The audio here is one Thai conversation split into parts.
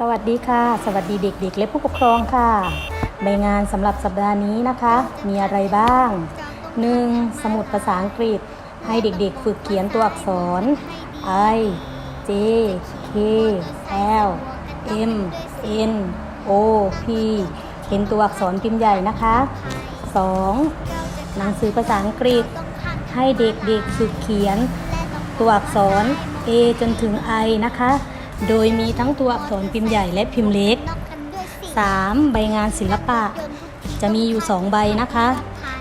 สวัสดีค่ะ สวัสดีเด็ก ๆ และผู้ปกครองค่ะ ใบงานสำหรับสัปดาห์นี้นะคะ มีอะไรบ้าง 1. สมุดภาษาอังกฤษ ให้เด็กๆ ฝึกเขียนตัวอักษร I J K L M N O P เป็นตัวอักษรพิมพ์ใหญ่นะคะ 2. หนังสือภาษาอังกฤษ ให้เด็กๆ ฝึกเขียนตัวอักษร A จนถึง I นะคะ โดยมีทั้งตัวอักษรพิมพ์ใหญ่และพิมพ์เล็ก 3. ใบงานศิลปะ จะมีอยู่ 2 ใบนะคะ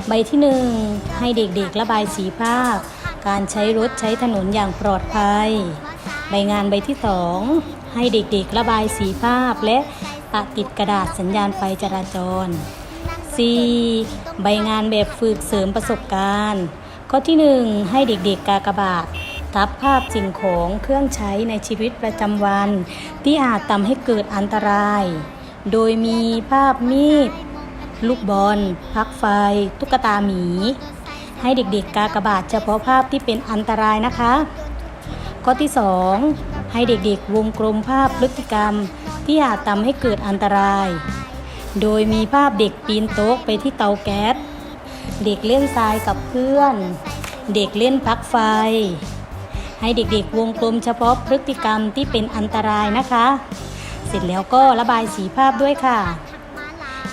ใบที่ 1 ให้เด็กๆระบายสีภาพ การใช้รถใช้ถนนอย่างปลอดภัย ใบงานใบที่ 2 ให้เด็กๆระบายสีภาพ และปะติดกระดาษสัญญาณไฟจราจร 4. ใบงานแบบฝึกเสริมประสบการณ์ ข้อที่ 1 ให้เด็กๆกากบาท ทับภาพสิ่งของเครื่องใช้ในชีวิตประจำวัน ที่อาจทำให้เกิดอันตราย โดยมีภาพมีด ลูกบอลปลั๊กไฟ ตุ๊กตาหมี ให้เด็กๆกากบาทเฉพาะภาพที่เป็นอันตรายนะคะ ข้อที่ 2 ให้เด็กๆวงกลมภาพพฤติกรรม ที่อาจทำให้เกิดอันตราย โดยมีภาพเด็กปีนโต๊ะไปที่เตาแก๊สเด็กเล่นทรายกับเพื่อน เด็กเล่นปลั๊กไฟ ให้เด็กๆ วงกลมเฉพาะพฤติกรรมที่เป็นอันตรายนะคะ เสร็จแล้วก็ระบายสีภาพด้วยค่ะ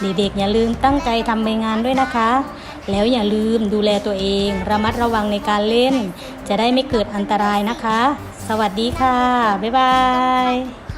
เด็กๆอย่าลืมตั้งใจทำใบงานด้วยนะคะ แล้วอย่าลืมดูแลตัวเอง ระมัดระวังในการเล่น จะได้ไม่เกิดอันตรายนะคะ สวัสดีค่ะ บ๊ายบาย